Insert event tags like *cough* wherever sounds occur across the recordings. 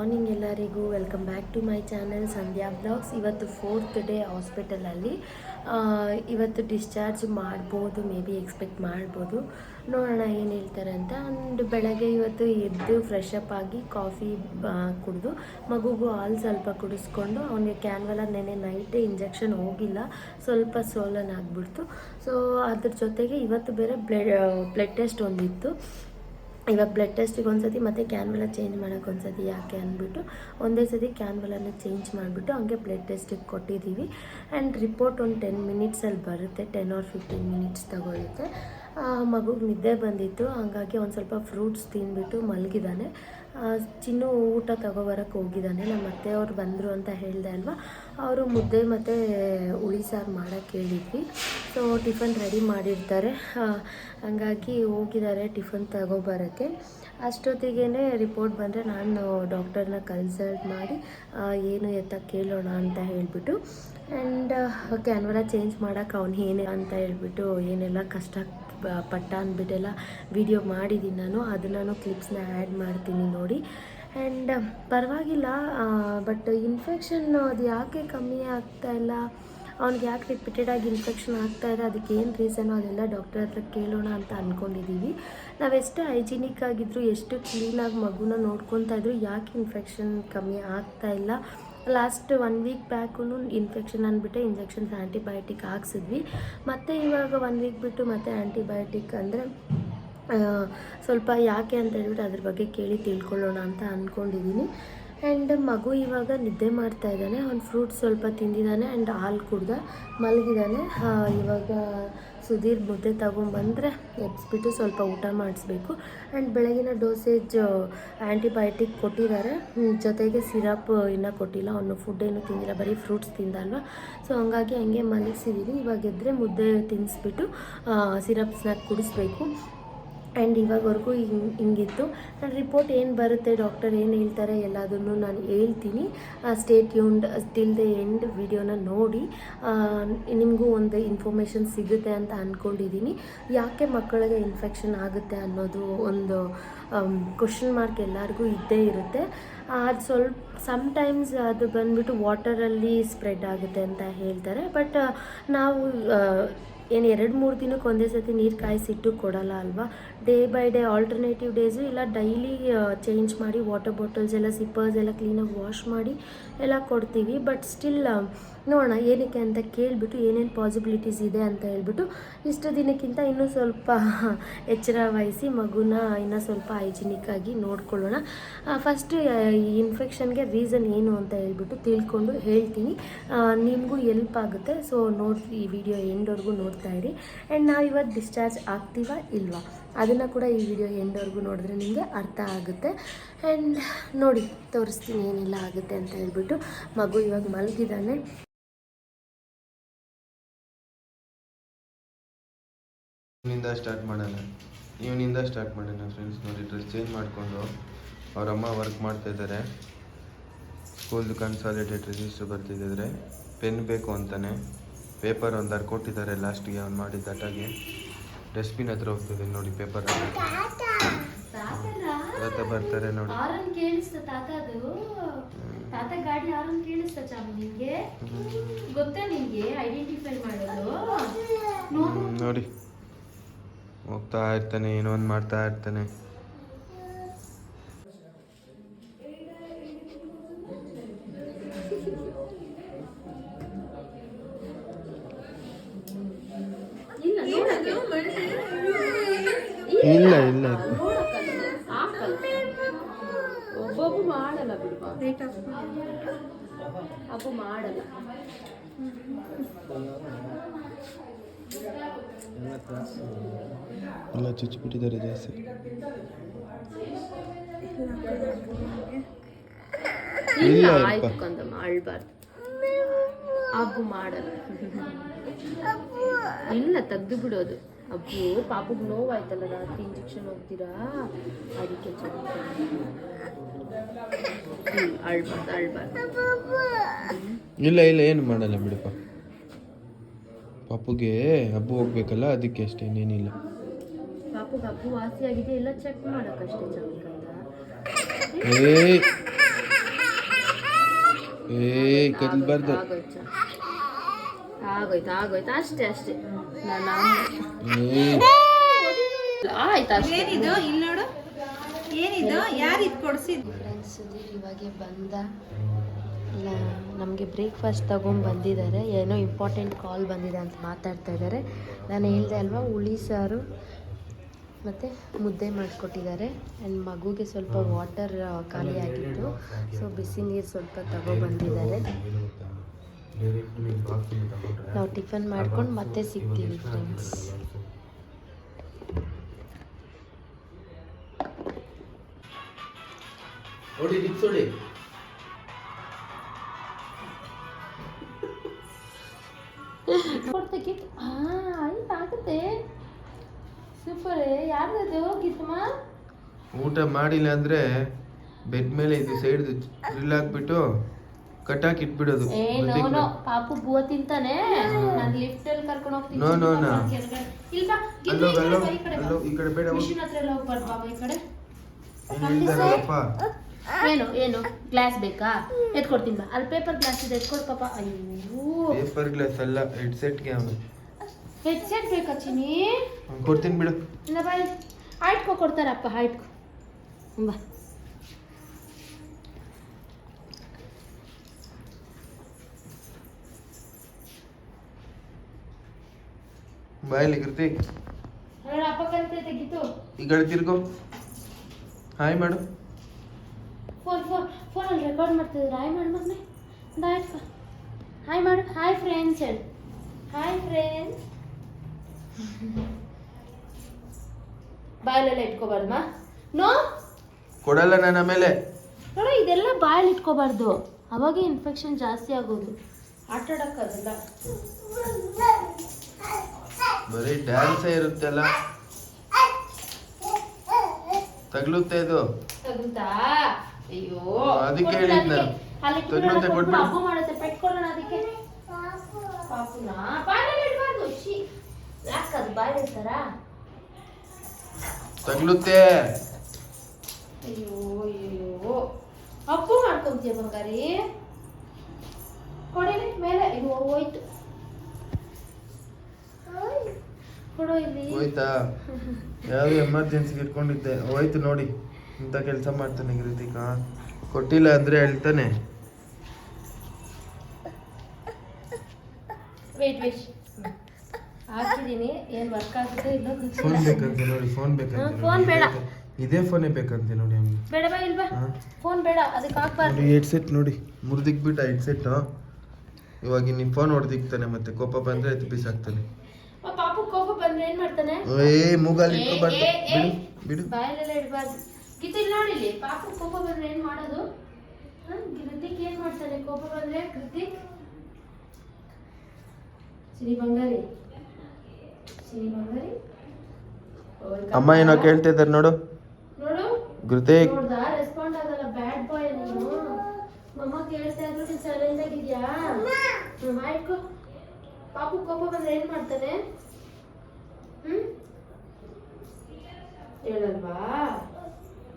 Morning ಎಲ್ಲರಿಗೂ welcome back to my channel Sandhya blogs. ಇವತ್ತು fourth day ಹಾಸ್ಪಿಟಲಲ್ಲಿ ಇವತ್ತು ಡಿಸ್ಚಾರ್ಜ್ ಮಾಡ್ಬೋದು, ಮೇ ಬಿ ಎಕ್ಸ್ಪೆಕ್ಟ್ ಮಾಡ್ಬೋದು. ನೋಡೋಣ ಏನು ಹೇಳ್ತಾರೆ ಅಂತ. ಆ್ಯಂಡ್ ಬೆಳಗ್ಗೆ ಇವತ್ತು ಎದ್ದು ಫ್ರೆಶ್ ಅಪ್ ಆಗಿ ಕಾಫಿ ಕುಡಿದು, ಮಗುಗೂ ಹಾಲು ಸ್ವಲ್ಪ ಕುಡಿಸ್ಕೊಂಡು, ಅವನಿಗೆ ಕ್ಯಾನ್ವಲ ನೆನೆ ನೈಟೇ ಇಂಜೆಕ್ಷನ್ ಹೋಗಿಲ್ಲ. ಸ್ವಲ್ಪ ಸೋಲನ್ ಆಗಿಬಿಡ್ತು. ಸೊ ಅದ್ರ ಜೊತೆಗೆ ಇವತ್ತು ಬೇರೆ ಬ್ಲಡ್ ಬ್ಲಡ್ ಟೆಸ್ಟ್ ಒಂದಿತ್ತು. ಇವಾಗ ಬ್ಲಡ್ ಟೆಸ್ಟಿಗೆ ಒಂದ್ಸತಿ ಮತ್ತು ಕ್ಯಾನ್ವೆಲ್ಲ ಚೇಂಜ್ ಮಾಡೋಕೆ ಒಂದ್ಸತಿ ಯಾಕೆ ಅಂದ್ಬಿಟ್ಟು ಒಂದೇ ಸತಿ ಕ್ಯಾನ್ವೆಲನ್ನ ಚೇಂಜ್ ಮಾಡಿಬಿಟ್ಟು ಹಂಗೆ ಬ್ಲಡ್ ಟೆಸ್ಟಿಗೆ ಕೊಟ್ಟಿದ್ದೀವಿ. ಆ್ಯಂಡ್ ರಿಪೋರ್ಟ್ ಒಂದು ಟೆನ್ ಮಿನಿಟ್ಸಲ್ಲಿ ಬರುತ್ತೆ ಟೆನ್ ಆರ್ ಫಿಫ್ಟೀನ್ ಮಿನಿಟ್ಸ್ ತಗೊಳುತ್ತೆ. ಮಗುಗೆ ನಿದ್ದೆ ಬಂದಿತ್ತು, ಹಾಗಾಗಿ ಒಂದು ಸ್ವಲ್ಪ ಫ್ರೂಟ್ಸ್ ತಿಂದ್ಬಿಟ್ಟು ಮಲಗಿದ್ದಾನೆ ಚಿನ್ನು ಊಟ ತಗೋಬರಕ್ಕೆ ಹೋಗಿದ್ದಾನೆ. ನಮ್ಮ ಅತ್ತೆಯವ್ರು ಬಂದರು ಅಂತ ಹೇಳಿದೆ ಅಲ್ವಾ? ಅವರು ಮುದ್ದೆ ಮತ್ತು ಹುಳಿ ಸಾರು ಮಾಡೋಕ್ಕೆ ಹೇಳಿದ್ವಿ. ಸೊ ಟಿಫನ್ ರೆಡಿ ಮಾಡಿರ್ತಾರೆ. ಹಂಗಾಗಿ ಹೋಗಿದ್ದಾರೆ ಟಿಫನ್ ತಗೋಬರೋಕ್ಕೆ ಅಷ್ಟೊತ್ತಿಗೆ ರಿಪೋರ್ಟ್ ಬಂದರೆ ನಾನು ಡಾಕ್ಟರ್ನ ಕನ್ಸಲ್ಟ್ ಮಾಡಿ ಏನು ಎತ್ತ ಕೇಳೋಣ ಅಂತ ಹೇಳಿಬಿಟ್ಟು ಆ್ಯಂಡ್ ಕ್ಯಾನ್ವರ ಚೇಂಜ್ ಮಾಡೋಕ್ಕೆ ಅವ್ನು ಏನೇ ಅಂತ ಹೇಳ್ಬಿಟ್ಟು ಏನೆಲ್ಲ ಕಷ್ಟ ಪಟ್ಟ ಅಂದ್ಬಿಟ್ಟೆಲ್ಲ ವಿಡಿಯೋ ಮಾಡಿದ್ದೀನಿ ನಾನು. ಅದನ್ನು ನಾನು ಕ್ಲಿಪ್ಸ್ನ ಆ್ಯಡ್ ಮಾಡ್ತೀನಿ ನೋಡಿ. ಆ್ಯಂಡ್ ಪರವಾಗಿಲ್ಲ ಬಟ್ ಇನ್ಫೆಕ್ಷನ್ ಅದು ಯಾಕೆ ಕಮ್ಮಿ ಆಗ್ತಾ ಇಲ್ಲ? ಅವ್ನಿಗೆ ಯಾಕೆ ರಿಪೀಟೆಡ್ ಆಗಿ ಇನ್ಫೆಕ್ಷನ್ ಆಗ್ತಾ ಇದೆ? ಅದಕ್ಕೆ ಏನು ರೀಸನು ಅದೆಲ್ಲ ಡಾಕ್ಟರ್ ಹತ್ರ ಕೇಳೋಣ ಅಂತ ಅಂದ್ಕೊಂಡಿದ್ದೀವಿ ನಾವೆಷ್ಟು ಹೈಜಿನಿಕ್ ಆಗಿದ್ರು, ಎಷ್ಟು ಕ್ಲೀನಾಗಿ ಮಗುನ ನೋಡ್ಕೊತಾ ಇದ್ರು, ಯಾಕೆ ಇನ್ಫೆಕ್ಷನ್ ಕಮ್ಮಿ ಆಗ್ತಾ ಇಲ್ಲ? Last one week back infection ಅಂದ್ಬಿಟ್ಟು ಇಂಜೆಕ್ಷನ್ಸ್ ಆ್ಯಂಟಿಬಯೋಟಿಕ್ ಹಾಕ್ಸಿದ್ವಿ. ಮತ್ತು ಇವಾಗ ಒನ್ ವೀಕ್ ಬಿಟ್ಟು ಮತ್ತೆ ಆ್ಯಂಟಿಬಯೋಟಿಕ್ ಅಂದರೆ ಸ್ವಲ್ಪ ಯಾಕೆ ಅಂತ ಹೇಳ್ಬಿಟ್ಟು ಅದ್ರ ಬಗ್ಗೆ ಕೇಳಿ ತಿಳ್ಕೊಳ್ಳೋಣ ಅಂತ ಅಂದ್ಕೊಂಡಿದ್ದೀನಿ ಆ್ಯಂಡ್ ಮಗು ಇವಾಗ ನಿದ್ದೆ ಮಾಡ್ತಾ ಇದ್ದಾನೆ. ಅವ್ನು ಫ್ರೂಟ್ಸ್ ಸ್ವಲ್ಪ ತಿಂದಿದ್ದಾನೆ ಆ್ಯಂಡ್ ಹಾಲು ಕುಡ್ದ ಮಲಗಿದ್ದಾನೆ. ಇವಾಗ ಸುಧೀರ್ ಮುದ್ದೆ ತಗೊಂಬಂದರೆ ಎಬ್ಸ್ಬಿಟ್ಟು ಸ್ವಲ್ಪ ಊಟ ಮಾಡಿಸ್ಬೇಕು. ಆ್ಯಂಡ್ ಬೆಳಗಿನ ಡೋಸೇಜ್ ಆ್ಯಂಟಿಬಯೋಟಿಕ್ ಕೊಟ್ಟಿದ್ದಾರೆ. ಜೊತೆಗೆ ಸಿರಪ್ ಇನ್ನೂ ಕೊಟ್ಟಿಲ್ಲ. ಅವನು ಫುಡ್ ಏನು ತಿಂದಿಲ್ಲ. ಬರೀ ಫ್ರೂಟ್ಸ್ ತಿಂದಲ್ವ? ಸೊ ಹಂಗಾಗಿ ಹಂಗೆ ಮಲಗಿಸಿದ್ದೀನಿ ಇವಾಗ ಎದ್ದರೆ ಮುದ್ದೆ ತಿನ್ನಿಸ್ಬಿಟ್ಟು ಸಿರಪ್ಸ್ನ ಕುಡಿಸ್ಬೇಕು. ಆ್ಯಂಡ್ ಇವಾಗವರೆಗೂ ಹಿಂಗೆ, ಹಿಂಗಿತ್ತು. ನನ್ನ ರಿಪೋರ್ಟ್ ಏನು ಬರುತ್ತೆ ಡಾಕ್ಟರ್ ಏನು ಹೇಳ್ತಾರೆ ಎಲ್ಲದನ್ನು ನಾನು ಹೇಳ್ತೀನಿ. Stay tuned till the end ವಿಡಿಯೋನ ನೋಡಿ. ನಿಮಗೂ ಒಂದು ಇನ್ಫಾರ್ಮೇಷನ್ ಸಿಗುತ್ತೆ ಅಂತ ಅಂದ್ಕೊಂಡಿದ್ದೀನಿ ಯಾಕೆ ಮಕ್ಕಳಿಗೆ ಇನ್ಫೆಕ್ಷನ್ ಆಗುತ್ತೆ ಅನ್ನೋದು ಒಂದು ಕ್ವಶನ್ ಮಾರ್ಕ್ ಎಲ್ಲರಿಗೂ ಇದ್ದೇ ಇರುತ್ತೆ. ಅದು ಸ್ವಲ್ಪ ಸಮ್ಟೈಮ್ಸ್ ಅದು ಬಂದುಬಿಟ್ಟು ವಾಟರಲ್ಲಿ ಸ್ಪ್ರೆಡ್ ಆಗುತ್ತೆ ಅಂತ ಹೇಳ್ತಾರೆ. ಬಟ್ ನಾವು ಏನು ಎರಡು ಮೂರು ದಿನಕ್ಕೆ ಒಂದೇ ಸರ್ತಿ ನೀರು ಕಾಯಿಸಿಟ್ಟು ಕೊಡಲ್ಲ ಅಲ್ವಾ? Day by day alternative days ಇಲ್ಲ ಡೈಲಿ ಚೇಂಜ್ ಮಾಡಿ ವಾಟರ್ ಬಾಟಲ್ಸ್ ಎಲ್ಲ ಸಿಪ್ಪರ್ಸ್ ಎಲ್ಲ ಕ್ಲೀನಾಗಿ ವಾಶ್ ಮಾಡಿ ಎಲ್ಲ ಕೊಡ್ತೀವಿ. ಬಟ್ ಸ್ಟಿಲ್ ನೋಡೋಣ ಏನಕ್ಕೆ ಅಂತ ಕೇಳಿಬಿಟ್ಟು ಏನೇನು ಪಾಸಿಬಿಲಿಟೀಸ್ ಇದೆ ಅಂತ ಹೇಳ್ಬಿಟ್ಟು ಇಷ್ಟು ದಿನಕ್ಕಿಂತ ಇನ್ನೂ ಸ್ವಲ್ಪ *laughs* ಎಚ್ಚರ ವಹಿಸಿ ಮಗುನ ಇನ್ನೂ ಸ್ವಲ್ಪ ಹೈಜಿನಿಕ್ ಆಗಿ ನೋಡ್ಕೊಳ್ಳೋಣ. ಫಸ್ಟ್ ಈ ಇನ್ಫೆಕ್ಷನ್ಗೆ ರೀಸನ್ ಏನು ಅಂತ ಹೇಳ್ಬಿಟ್ಟು ತಿಳ್ಕೊಂಡು ಹೇಳ್ತೀನಿ. ನಿಮಗೂ ಎಲ್ಪ್ ಆಗುತ್ತೆ. ಸೊ ನೋಡಿ ಈ ವಿಡಿಯೋ ಎಂಡ್ವರೆಗೂ ನೋಡ್ತಾ ಇರಿ. ಆ್ಯಂಡ್ ನಾವು ಇವತ್ತು ಡಿಸ್ಚಾರ್ಜ್ ಆಗ್ತೀವಾ ಇಲ್ವಾ? ಅದನ್ನು ಕೂಡ ಈ ವಿಡಿಯೋ ಎಂಡವರೆಗೂ ನೋಡಿದ್ರೆ ನಿಮಗೆ ಅರ್ಥ ಆಗುತ್ತೆ. ಆ್ಯಂಡ್ ನೋಡಿ, ತೋರಿಸ್ತೀನಿ ಏನೆಲ್ಲ ಆಗುತ್ತೆ ಅಂತ ಹೇಳ್ಬಿಟ್ಟು ಮಗು ಇವಾಗ ಮಲಗಿದ್ದಾನೆ. ಇವನಿಂದ ಸ್ಟಾರ್ಟ್ ಮಾಡೋಣ. ಇವನಿಂದ ಸ್ಟಾರ್ಟ್ ಮಾಡೋಣ ಫ್ರೆಂಡ್ಸ್ ನೋಡಿ ಡ್ರೆಸ್ ಚೇಂಜ್ ಮಾಡಿಕೊಂಡು ಅವ್ರ ಅಮ್ಮ ವರ್ಕ್ ಮಾಡ್ತಾ ಇದ್ದಾರೆ. ಸ್ಕೂಲ್ದು ಕನ್ಸಾಲಿಡೇಟ್ ರಿಜಿಸ್ಟರ್ ಬರ್ತಿದ್ದಿದ್ರೆ ಪೆನ್ ಬೇಕು ಅಂತಾನೆ. ಪೇಪರ್ ಒಂದು ಕೊಟ್ಟಿದ್ದಾರೆ ಲಾಸ್ಟಿಗೆ ಅವ್ನು ಮಾಡಿದ ಅಟಾಗೆ ಡಸ್ಟ್ಬಿನ್ ಹತ್ರ ಹೋಗ್ತದೆ ನೋಡಿ ಪೇಪರ್ ತಾತ ಬರ್ತಾರೆ ನೋಡಿ. ಆರನ್ ಕೇಳಿಸ್ತ ತಾತ ಅದು ತಾತ ಗಾಡಿ ಆರನ್ ಕೇಳಿಸ್ತ ಚಾಮಿ ನಿನ್ಗೆ ಗೊತ್ತಾ ನಿಮಗೆ ಐಡೆಂಟಿಫೈ ಮಾಡೋದು? ನೋಡಿ. ಹೋಗ್ತಾ ಇರ್ತಾನೆ ಏನೋ ಒಂದು ಮಾಡ್ತಾ ಇರ್ತಾನೆ. ಇಲ್ಲ ಇಲ್ಲ ಹಾಕಲ್ಲ ಒಬ್ಬೊಬ್ಬ ಮಾಡಲ್ಲ ಬಿಡುವ. ಅಬ್ಬು ಮಾಡಲ್ಲ. ಎಲ್ಲ ಚುಚ್ಚಿಬಿಟ್ಟಿದ್ದಾರೆ ಜಾಸ್ತಿ. ಇಲ್ಲ ಇಲ್ಲ, ಆಯ್ತು ಮಾಡಬಾರ್ದು ಹಬ್ಬ ಅಳ್ಬಾರ್ದು ಅಬ್ಬು ಮಾಡಲ್ಲ. ಇಲ್ಲ ತೆಗ್ದು ಬಿಡೋದು. ಅಬ್ಬು ಪಾಪಗ್ ನೋವಾಯ್ತಲ್ಲ ರಾತ್ರಿ ಇಂಜೆಕ್ಷನ್ ಹೋಗ್ತೀರಾ? ಅದಕ್ಕೆ ಹ್ಮ್ ಅಳ್ಬಾರ್ದು ಅಳ್ಬಾರ್ದು. ಇಲ್ಲ ಇಲ್ಲ ಏನು ಮಾಡಲ್ಲ ಬಿಡಪ್ಪ. ಪಾಪುಗೆ ಹಬ್ಬ ಹೋಗ್ಬೇಕಲ್ಲ ಅದಕ್ಕೆ ಅಷ್ಟೇ ಇನ್ನೇನಿಲ್ಲ. ಪಾಪುಗೆ ಅಬ್ಬು ವಾಸಿ ಆಗಿದೆ ಎಲ್ಲ ಚೆಕ್ ಮಾಡಕ್ಕಷ್ಟೇ ಏ ಕದ್ಬಾರ್ದು ಆಗೋಯ್ತು ಆಗೋಯ್ತು. ಅಷ್ಟೇ ಅಷ್ಟೇ. ನಾನು ಆಯ್ತು ಏನಿದು? ಇಲ್ಲಿ ನೋಡು. ಏನಿದು? ಯಾರು ಇದು ಸುಧೀರ್ ಇವಾಗೆ ಬಂದ. ಇಲ್ಲ ನಮಗೆ ಬ್ರೇಕ್ಫಾಸ್ಟ್ ತಗೊಂಡು ಬಂದಿದ್ದಾರೆ ಏನೋ ಇಂಪಾರ್ಟೆಂಟ್ ಕಾಲ್ ಬಂದಿದೆ ಅಂತ ಮಾತಾಡ್ತಾ ಇದ್ದಾರೆ ನಾನು ಹೇಳಿದೆ ಅಲ್ವಾ ಹುಳಿ ಸಾರು ಮತ್ತು ಮುದ್ದೆ ಮಾಡಿಕೊಟ್ಟಿದ್ದಾರೆ. ಆ್ಯಂಡ್ ಮಗುಗೆ ಸ್ವಲ್ಪ ವಾಟರ್ ಖಾಲಿ ಆಗಿತ್ತು ಸೊ ಬಿಸಿ ನೀರು ಸ್ವಲ್ಪ ತಗೊಬಂದಿದ್ದಾರೆ ನಾವು ಟಿಫನ್ ಮಾಡ್ಕೊಂಡು ಮತ್ತೆ ಸಿಗ್ತೀವಿ ಫ್ರೆಂಡ್ಸ್ ಊಟ ಮಾಡಿಲ್ಲ ಅಂದ್ರೆ ಬೆಡ್ ಮೇಲೆ ಇದು ಸೈಡ್ ಡ್ರಿಲ್ ಹಾಕ್ಬಿಟ್ಟು ಕಟ್ಟಾಕಿ ಇಟ್ಬಿಡೋದು ಏ ನೋ ನೋ ಪಾಪು ಬೂವ ತಿಂತಾನೆ. ನಾನು ಲಿಫ್ಟ್ ಅಲ್ಲಿ ಕರ್ಕೊಂಡು ಹೋಗ್ತೀನಿ. no. ಕೆಳಗಡೆ. ಇಲ್ಲ ಬಾ, ಈ ಕಡೆ ಬಾ, ಈ ಬೇಡ ಮಿಷಿನ್ ಹತ್ರ ಎಲ್ಲ ಹೋಗ್ಬಾರ್ದು ಈ ಕಡೆ. ಹೇಳ್ತಾರಲ್ಲಪ್ಪ? ಏನು ಏನು ಗ್ಲಾಸ್ ಬೇಕಾ? ಎತ್ಕೊಡ್ತೀನಿ ಬಾ. ಅಲ್ಲಿ ಪೇಪರ್ ಗ್ಲಾಸ್ ಇದೆ ಎತ್ಕೊಡ್ ಪಾಪ. ಅಯ್ಯೋ. ಪೇಪರ್ ಗ್ಲಾಸ್ ಅಲ್ಲ ಹೆಡ್ಸೆಟ್ಗೆ ಅವನು. ಹೆಡ್ಸೆಟ್ ಬೇಕಾ ಚಿನಿ ಕೊಡ್ತೀನಿ ಬಿಡು. ಇಲ್ಲ ಬಾಯ್. ಆಯ್ಟ್ಕೊ ಕೊಡ್ತಾರಪ್ಪ ಆಯ್ಟ್ಕೊ ಬಾ. ಬಾಯಲ್ಲಿ ಗೀತು ಈ ಕಡೆ ತಿರ್ಗೋ ಹಾಯ್ ಮಾಡು. ಫೋನ್ ಫೋನ್ ಫೋನಲ್ಲಿ ರೆಕಾರ್ಡ್ ಮಾಡ್ತಿದ್ರು ಹಾಯ್ ಮಾಡು ಒಂದು ಆಯ್ತು ಹಾಯ್ ಮಾಡು. ಹಾಯ್ ಫ್ರೆಂಡ್ಸ್ ಹೇಳಿ. ಹಾಯ್ ಫ್ರೆಂಡ್ಸ್ ಬಾಯಲ್ಲೆಲ್ಲ ಇಟ್ಕೋಬಾರ್ದಮ್ಮ? ನೋ ಕೊಡಲ್ಲ ನನ್ನ ಮೇಲೆ ನೋಡು ಇದೆಲ್ಲ ಬಾಯಲ್ಲಿ ಇಟ್ಕೋಬಾರ್ದು. ಅವಾಗೆ ಇನ್ಫೆಕ್ಷನ್ ಜಾಸ್ತಿ ಆಗೋದು. ಆಟ ಆಡೋಕ್ಕಾಗಲ್ಲ ಬರೀ ಡ್ಯಾನ್ಸೇ ಇರುತ್ತಲ್ಲ? ತಗ್ಲುತ್ತೆ ಇದು. ತಗುತ್ತಾ ಅಯ್ಯೋ. ಅದಕ್ಕೆ ಕೊಟ್ಬಿಡು, ಕೊಟ್ಬಿಡು. ಹಬ್ಬ ಮಾಡುತ್ತೆ. ಪೆಟ್ಕೊಳ್ಳೋಣ ಅದಕ್ಕೆ. ಪಾಪುನ? ಬಾಯಲ್ಲಿ ಇಡಬಾರ್ದು. ಶಿ ಯಾಕದು ಬಾಯಲ್ಲಿ ತಗ್ಲುತ್ತೆ. ಅಯ್ಯೋ ಅಯ್ಯೋ ಅಪ್ಪು ಮಾಡ್ಕೊಂತೀಯ ಬಂಗಾರಿ. ಕೊಡಿಲಿ ಮೇಲೆ. ಇದು ಹೋಯ್ತು. ಹೋಯ್ತಾ? ಯಾವ್ದು ಎಮರ್ಜೆನ್ಸಿಗೆ ಇಟ್ಕೊಂಡಿದ್ದೆ. ಹೋಯ್ತು ನೋಡಿ. ಇಂಥ ಕೆಲಸ ಮಾಡ್ತಾನೆ ಕೃತಿಕ ಕೊಟ್ಟಿಲ್ಲ ಅಂದ್ರೆ ಹೇಳ್ತಾನೆ. ಫೋನ್ ಬೇಕಂತೆ ನೋಡಿ ಫೋನ್ ಬೇಕಂತೆ. ಇದೇ ಫೋನೇ ಬೇಕಂತೆ ನೋಡಿ ಅವ್ನಿಗೆ ಬೇಡ ಬಾ ಇಲ್ವಾ ಫೋನ್ ಬೇಡ ಅದಕ್ಕೆ ಹಾಕ್ಬಾರ್ದು. ನೋಡಿ ಹೆಡ್ಸೆಟ್ ನೋಡಿ. ಮುರಿದಿಕ್ಬಿಟ್ಟ ಹೆಡ್ಸೆಟ್ ಇವಾಗ ನಿಮ್ಮ ಫೋನ್ ಹೊಡೆದಿಕ್ತಾನೆ ಮತ್ತೆ ಕೋಪ ಬಂದ್ರೆ ಎತ್ತು ಬಿಸಾಕ್ತಾನೆ. ಆ ಪಾಪು ಕೋಪ ಬಂದ್ರೆ ಏನ್ ಮಾಡ್ತಾನೆ? ಏ ಮೂಗಲ್ಲಿ. ಬಿಡು ಬಿಡು. ಬಾಯಲ್ಲೆಲ್ಲ ಇಡಬಾರ್ದು. ಗೀತ ಇಲ್ಲಿ ನೋಡಿಲಿ ಪಾಪು ಕೋಪ ಬಂದ್ರೆ ಏನ್ ಮಾಡೋದು? ಕೃತಿಕ್ ಏನ್ ಮಾಡ್ತಾನೆ? ಕೋಪ ಬಂದ್ರೆ ಕೃತಿಕ್? ಶ್ರೀ ಬಂಗಾರಿ. ಬಂಗಾರಿ. ಅಮ್ಮ ಏನೋ ಕೇಳ್ತಾ ಇದ್ದಾರೆ ನೋಡು. ನೋಡು. ಕೃತಿಕ್. ನೋಡ್ದ? ರೆಸ್ಪಾಂಡ್ ಆಗಲ್ಲ. ಬ್ಯಾಡ್ ಬಾಯ್ ನೀನು. ಮಮ್ಮ ಕೇಳ್ತಾ ಇದ್ರು ನೀನ್ ಸೈಲೆಂಟ್ ಆಗಿದ್ಯಾ? ಆಯ್ತು. ಪಾಪು ಕೋಪ ಬಂದ್ರೆ ಏನ್ ಮಾಡ್ತಾನೆ? ಹೇಳಲ್ವಾ?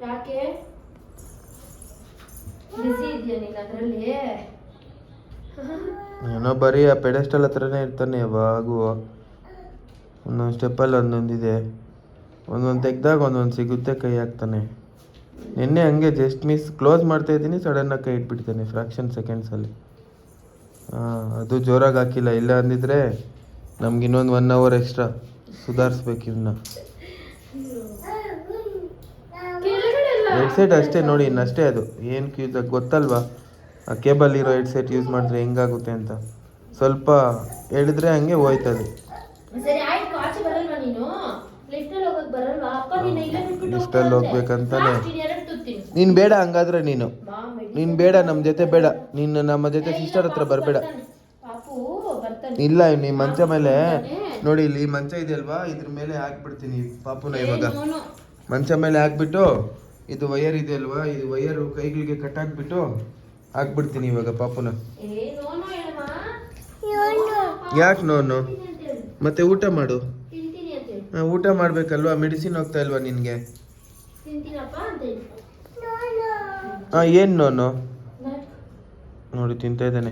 ಯಾಕೆ? ಬಿಸಿ ಇದೆಯಾ ನೀನ್ ಅದ್ರಲ್ಲಿ? ಏನೋ ಬರೀ ಆ ಪೆಡೆಸ್ಟಲ್ ಹತ್ರನೇ ಇರ್ತಾನೆ ಯಾವಾಗೂ. ಒಂದೊಂದು ಸ್ಟೆಪ್ಪಲ್ಲಿ ಒಂದೊಂದಿದೆ. ಒಂದೊಂದು ತೆಗ್ದಾಗ ಒಂದೊಂದು ಸಿಗುತ್ತೆ, ಕೈ ಹಾಕ್ತಾನೆ. ನಿನ್ನೆ ಹಂಗೆ ಜಸ್ಟ್ ಮಿಸ್ ಕ್ಲೋಸ್ ಮಾಡ್ತಾ ಇದ್ದೀನಿ ಸಡನ್ನಾಗಿ ಕೈ ಇಟ್ಬಿಡ್ತಾನೆ ಫ್ರಾಕ್ಷನ್ ಸೆಕೆಂಡ್ಸಲ್ಲಿ ಹಾಂ ಅದು ಜೋರಾಗಿ ಹಾಕಿಲ್ಲ. ಇಲ್ಲ ಅಂದಿದ್ರೆ ನಮ್ಗೆ ಇನ್ನೊಂದು ಒನ್ ಅವರ್ ಎಕ್ಸ್ಟ್ರಾ ಸುಧಾರಿಸ್ಬೇಕು ಇದನ್ನ ಹೆಡ್ಸೆಟ್ ಅಷ್ಟೇ ನೋಡಿ ಇನ್ನಷ್ಟೇ ಅದು. ಏನು ಯೂಸ್ ಗೊತ್ತಲ್ವಾ? ಆ ಕೇಬಲ್ ಇರೋ ಹೆಡ್ಸೆಟ್ ಯೂಸ್ ಮಾಡಿದ್ರೆ ಹೆಂಗಾಗುತ್ತೆ ಅಂತ. ಸ್ವಲ್ಪ ಹೇಳಿದ್ರೆ ಹಂಗೆ ಹೋಯ್ತದೆ. ಅಲ್ಲಿ ಹೋಗ್ಬೇಕಂತಾನೆ. ನೀನು ಬೇಡ ಹಂಗಾದ್ರೆ ನೀನು. ನೀನು ಬೇಡ ನಮ್ಮ ಜೊತೆ ಬೇಡ. ನೀನು ನಮ್ಮ ಜೊತೆ ಸಿಸ್ಟರ್ ಹತ್ರ ಬರಬೇಡ. ಇಲ್ಲ ನೀ ಮಂಚ ಮೇಲೆ ನೋಡಿ ಇಲ್ಲಿ ಮಂಚ ಮಂಚ ಇದೆಯಲ್ವಾ? ಇದ್ರ ಮೇಲೆ ಹಾಕ್ಬಿಡ್ತೀನಿ ಪಾಪುನ ಇವಾಗ. ಮಂಚ ಮೇಲೆ ಹಾಕ್ಬಿಟ್ಟು ಇದು ವೈಯರ್ ಇದೆ ಅಲ್ವಾ ಇದು ವಯರು ಕೈಗಳಿಗೆ ಕಟ್ ಹಾಕ್ಬಿಟ್ಟು ಹಾಕ್ಬಿಡ್ತೀನಿ ಇವಾಗ ಪಾಪುನ. ಏ ನೋನು ಹೇಳಮ್ಮ. ಯಾಕೆ ನೋನು. ಮತ್ತೆ ಊಟ ಮಾಡು. ತಿಂತೀನಿ ಅಂತ ಆ, ಊಟ ಮಾಡ್ಬೇಕಲ್ವಾ? ಮೆಡಿಸಿನ್ ಹೋಗ್ತಾ ಇಲ್ವಾ ನಿನ್ಗೆ? ಹಾ ಏನು ನೋನು? ನೋಡಿ ತಿಂತಾ ಇದ್ದಾನೆ.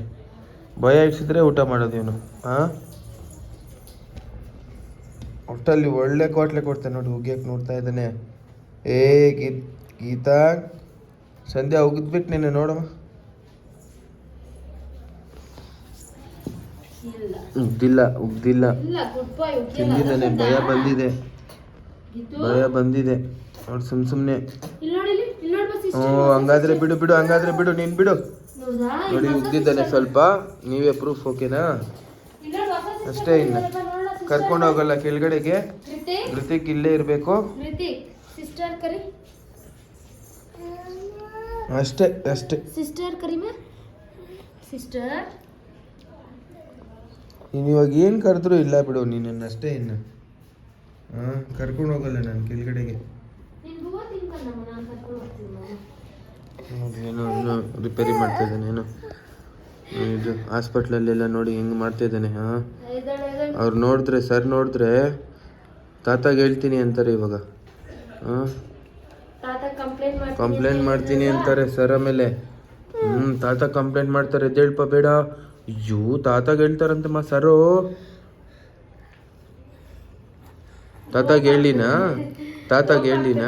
ಭಯ ಇಡ್ಸಿದ್ರೆ ಊಟ ಮಾಡೋದು ಇವನು. ಹಾಂ ಒಟ್ಟಲ್ಲಿ ಒಳ್ಳೆ ಕ್ವಾಟ್ಲೆ ಕೊಡ್ತಾನೆ ನೋಡಿ ಉಗ್ಯಕ್ಕೆ ನೋಡ್ತಾ ಇದ್ದಾನೆ. ಏ ಗೀತ್ ಗೀತಾ ಸಂಧ್ಯಾ ಉಗಿದ್ಬಿಟ್ಟು ನೀನು ನೋಡಮ್ಮ. ಉಗ್ದಿಲ್ಲ ಉಗ್ದಿಲ್ಲ. ತಿಂದಿದ್ದಾನೆ ಭಯ ಬಂದಿದೆ. ಭಯ ಬಂದಿದೆ. ನೋಡಿ ಸುಮ್ ಸುಮ್ನೆ. ಹ್ಞೂ ಹಂಗಾದ್ರೆ ಬಿಡು ಬಿಡು ಹಂಗಾದ್ರೆ ಬಿಡು ನೀನು ಬಿಡು. ನೋಡಿ ಉಗ್ದಿದ್ದಾನೆ ಸ್ವಲ್ಪ. ನೀವೇ ಪ್ರೂಫ್ ಓಕೆನಾ ಅಷ್ಟೇ ಇನ್ನು. ಕರ್ಕೊಂಡು ಹೋಗಲ್ಲ ಕೆಳಗಡೆಗೆ. ಋತಿಕ್ ಇಲ್ಲೇ ಇರಬೇಕು. ಅಷ್ಟೇ ಅಷ್ಟೇ. ಸಿಸ್ಟರ್ ಕರಿಮೆ ಸಿಸ್ಟರ್ ನೀನು ಇವಾಗ ಏನು ಕರೆದ್ರು ಇಲ್ಲ ಬಿಡು ನೀನನ್ನು ಅಷ್ಟೇ ಇನ್ನು. ಹಾಂ ಕರ್ಕೊಂಡು ಹೋಗಲ್ಲ ನಾನು ಕೆಳಗಡೆಗೆ. ಏನೋ ರಿಪೇರಿ ಮಾಡ್ತಾ ಇದ್ದಾನೆ ಏನೋ ಇದು ಹಾಸ್ಪಿಟ್ಲಲ್ಲೆಲ್ಲ ನೋಡಿ ಹೆಂಗೆ ಮಾಡ್ತಾ ಇದ್ದಾನೆ ಹಾಂ. ಅವ್ರು ನೋಡಿದ್ರೆ ಸರ್ ನೋಡಿದ್ರೆ ತಾತಾಗ ಹೇಳ್ತೀನಿ ಅಂತಾರೆ ಇವಾಗ, ಹಾಂ? ಕಂಪ್ಲೇಂಟ್ ಮಾಡ್ತೀನಿ ಅಂತಾರೆ ಸರ್ ಆಮೇಲೆ. ಹ್ಞೂ ತಾತ ಕಂಪ್ಲೇಂಟ್ ಮಾಡ್ತಾರೆ ಎದ್ದೇಳ್ಪ ಬೇಡ. ಅಯ್ಯೋ, ತಾತಾಗ ಹೇಳ್ತಾರಂತಮ್ಮ ಸರು ತಾತಾಗ ಹೇಳಿನಾ ತಾತ ಕೇಳಿನ